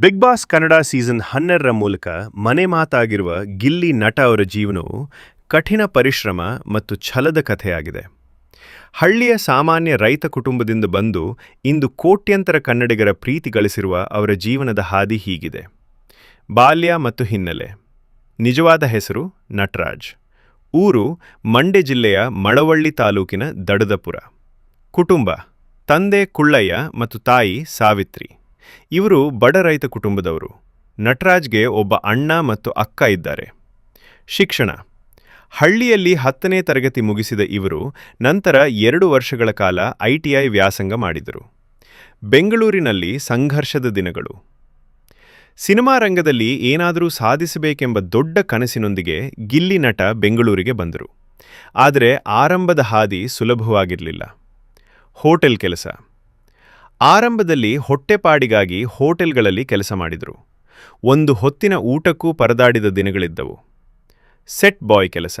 Big boss Kannada season ಹನ್ನೆರಡರ ಮೂಲಕ ಮನೆ ಮಾತಾಗಿರುವ ಗಿಲ್ಲಿ ನಟ ಅವರ ಜೀವನವು ಕಠಿಣ ಪರಿಶ್ರಮ ಮತ್ತು ಛಲದ ಕಥೆಯಾಗಿದೆ. ಹಳ್ಳಿಯ ಸಾಮಾನ್ಯ ರೈತ ಕುಟುಂಬದಿಂದ ಬಂದು ಇಂದು ಕೋಟ್ಯಂತರ ಕನ್ನಡಿಗರ ಪ್ರೀತಿ ಗಳಿಸಿರುವ ಅವರ ಜೀವನದ ಹಾದಿ ಹೀಗಿದೆ. ಬಾಲ್ಯ ಮತ್ತು ಹಿನ್ನೆಲೆ. ನಿಜವಾದ ಹೆಸರು ನಟರಾಜ್. ಊರು ಮಂಡ್ಯ ಜಿಲ್ಲೆಯ ಮಳವಳ್ಳಿ ತಾಲೂಕಿನ ದಡದಪುರ. ಕುಟುಂಬ. ತಂದೆ ಕುಳ್ಳಯ್ಯ ಮತ್ತು ತಾಯಿ ಸಾವಿತ್ರಿ. ಇವರು ಬಡ ರೈತ ಕುಟುಂಬದವರು. ನಟರಾಜ್ಗೆ ಒಬ್ಬ ಅಣ್ಣ ಮತ್ತು ಅಕ್ಕ ಇದ್ದಾರೆ. ಶಿಕ್ಷಣ. ಹಳ್ಳಿಯಲ್ಲಿ ಹತ್ತನೇ ತರಗತಿ ಮುಗಿಸಿದ ಇವರು ನಂತರ ಎರಡು ವರ್ಷಗಳ ಕಾಲ ಐಟಿಐ ವ್ಯಾಸಂಗ ಮಾಡಿದರು. ಬೆಂಗಳೂರಿನಲ್ಲಿ ಸಂಘರ್ಷದ ದಿನಗಳು. ಸಿನಿಮಾ ರಂಗದಲ್ಲಿ ಏನಾದರೂ ಸಾಧಿಸಬೇಕೆಂಬ ದೊಡ್ಡ ಕನಸಿನೊಂದಿಗೆ ಗಿಲ್ಲಿ ನಟ ಬೆಂಗಳೂರಿಗೆ ಬಂದರು. ಆದರೆ ಆರಂಭದ ಹಾದಿ ಸುಲಭವಾಗಿರಲಿಲ್ಲ. ಹೋಟೆಲ್ ಕೆಲಸ. ಆರಂಭದಲ್ಲಿ ಹೊಟ್ಟೆಪಾಡಿಗಾಗಿ ಹೋಟೆಲ್ಗಳಲ್ಲಿ ಕೆಲಸ ಮಾಡಿದರು. ಒಂದು ಹೊತ್ತಿನ ಊಟಕ್ಕೂ ಪರದಾಡಿದ ದಿನಗಳಿದ್ದವು. ಸೆಟ್ ಬಾಯ್ ಕೆಲಸ.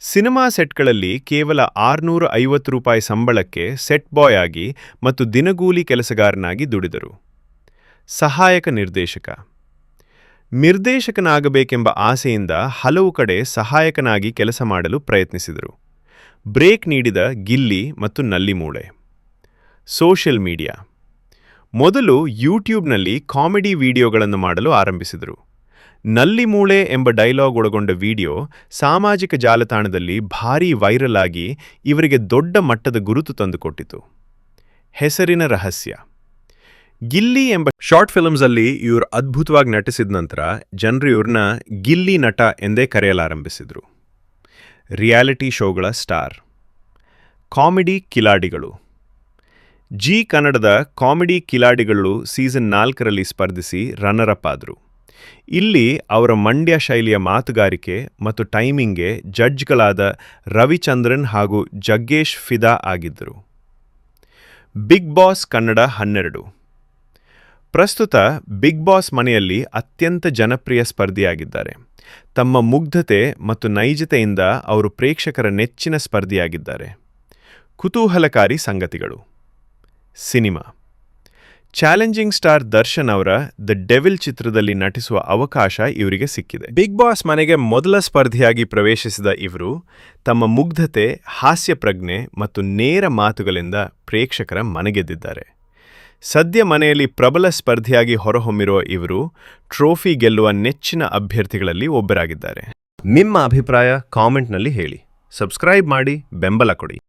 ಸಿನಿಮಾ ಸೆಟ್ಗಳಲ್ಲಿ ಕೇವಲ ಆರುನೂರ ಐವತ್ತು ರೂಪಾಯಿ ಸಂಬಳಕ್ಕೆ ಸೆಟ್ ಬಾಯ್ ಆಗಿ ಮತ್ತು ದಿನಗೂಲಿ ಕೆಲಸಗಾರನಾಗಿ ದುಡಿದರು. ಸಹಾಯಕ ನಿರ್ದೇಶಕ. ನಿರ್ದೇಶಕನಾಗಬೇಕೆಂಬ ಆಸೆಯಿಂದ ಹಲವು ಕಡೆ ಸಹಾಯಕನಾಗಿ ಕೆಲಸ ಮಾಡಲು ಪ್ರಯತ್ನಿಸಿದರು. ಬ್ರೇಕ್ ನೀಡಿದ ಗಿಲ್ಲಿ ಮತ್ತು ನಲ್ಲಿಮೂಳೆ. Social media. ಮೊದಲು ಯೂಟ್ಯೂಬ್ನಲ್ಲಿ ಕಾಮಿಡಿ ವಿಡಿಯೋಗಳನ್ನು ಮಾಡಲು ಆರಂಭಿಸಿದರು. ನಲ್ಲಿ ಮೂಳೆ ಎಂಬ ಡೈಲಾಗ್ ಒಳಗೊಂಡ ವಿಡಿಯೋ ಸಾಮಾಜಿಕ ಜಾಲತಾಣದಲ್ಲಿ ಭಾರೀ ವೈರಲ್ ಆಗಿ ಇವರಿಗೆ ದೊಡ್ಡ ಮಟ್ಟದ ಗುರುತು ತಂದುಕೊಟ್ಟಿತು. ಹೆಸರಿನ ರಹಸ್ಯ. ಗಿಲ್ಲಿ ಎಂಬ ಶಾರ್ಟ್ ಫಿಲ್ಮ್ಸಲ್ಲಿ ಇವರು ಅದ್ಭುತವಾಗಿ ನಟಿಸಿದ ನಂತರ ಜನರು ಇವ್ರನ್ನ ಗಿಲ್ಲಿ ನಟ ಎಂದೇ ಕರೆಯಲಾರಂಭಿಸಿದರು. ರಿಯಾಲಿಟಿ ಶೋಗಳ ಸ್ಟಾರ್. ಕಾಮಿಡಿ ಕಿಲಾಡಿಗಳು. ಜಿ ಕನ್ನಡದ ಕಾಮಿಡಿ ಕಿಲಾಡಿಗಳು ಸೀಸನ್ ನಾಲ್ಕರಲ್ಲಿ ಸ್ಪರ್ಧಿಸಿ ರನ್ನರ್ ಅಪ್ ಆದರು. ಇಲ್ಲಿ ಅವರ ಮಂಡ್ಯ ಶೈಲಿಯ ಮಾತುಗಾರಿಕೆ ಮತ್ತು ಟೈಮಿಂಗ್ಗೆ ಜಡ್ಜ್ಗಳಾದ ರವಿಚಂದ್ರನ್ ಹಾಗೂ ಜಗ್ಗೇಶ್ ಫಿದಾ ಆಗಿದ್ದರು ಬಿಗ್ ಬಾಸ್ ಕನ್ನಡ ಹನ್ನೆರಡು. ಪ್ರಸ್ತುತ ಬಿಗ್ ಬಾಸ್ ಮನೆಯಲ್ಲಿ ಅತ್ಯಂತ ಜನಪ್ರಿಯ ಸ್ಪರ್ಧಿಯಾಗಿದ್ದಾರೆ. ತಮ್ಮ ಮುಗ್ಧತೆ ಮತ್ತು ನೈಜತೆಯಿಂದ ಅವರು ಪ್ರೇಕ್ಷಕರ ನೆಚ್ಚಿನ ಸ್ಪರ್ಧಿಯಾಗಿದ್ದಾರೆ. ಕುತೂಹಲಕಾರಿ ಸಂಗತಿಗಳು. ಸಿನಿಮಾ. ಚಾಲೆಂಜಿಂಗ್ ಸ್ಟಾರ್ ದರ್ಶನ್ ಅವರ ದ ಡೆವಿಲ್ ಚಿತ್ರದಲ್ಲಿ ನಟಿಸುವ ಅವಕಾಶ ಇವರಿಗೆ ಸಿಕ್ಕಿದೆ. ಬಿಗ್ ಬಾಸ್ ಮನೆಗೆ ಮೊದಲ ಸ್ಪರ್ಧಿಯಾಗಿ ಪ್ರವೇಶಿಸಿದ ಇವರು ತಮ್ಮ ಮುಗ್ಧತೆ, ಹಾಸ್ಯ ಪ್ರಜ್ಞೆ ಮತ್ತು ನೇರ ಮಾತುಗಳಿಂದ ಪ್ರೇಕ್ಷಕರ ಮನೆಗೆದ್ದಿದ್ದಾರೆ. ಸದ್ಯ ಮನೆಯಲ್ಲಿ ಪ್ರಬಲ ಸ್ಪರ್ಧಿಯಾಗಿ ಹೊರಹೊಮ್ಮಿರುವ ಇವರು ಟ್ರೋಫಿ ಗೆಲ್ಲುವ ನೆಚ್ಚಿನ ಅಭ್ಯರ್ಥಿಗಳಲ್ಲಿ ಒಬ್ಬರಾಗಿದ್ದಾರೆ. ನಿಮ್ಮ ಅಭಿಪ್ರಾಯ ಕಾಮೆಂಟ್ನಲ್ಲಿ ಹೇಳಿ. ಸಬ್ಸ್ಕ್ರೈಬ್ ಮಾಡಿ ಬೆಂಬಲ ಕೊಡಿ.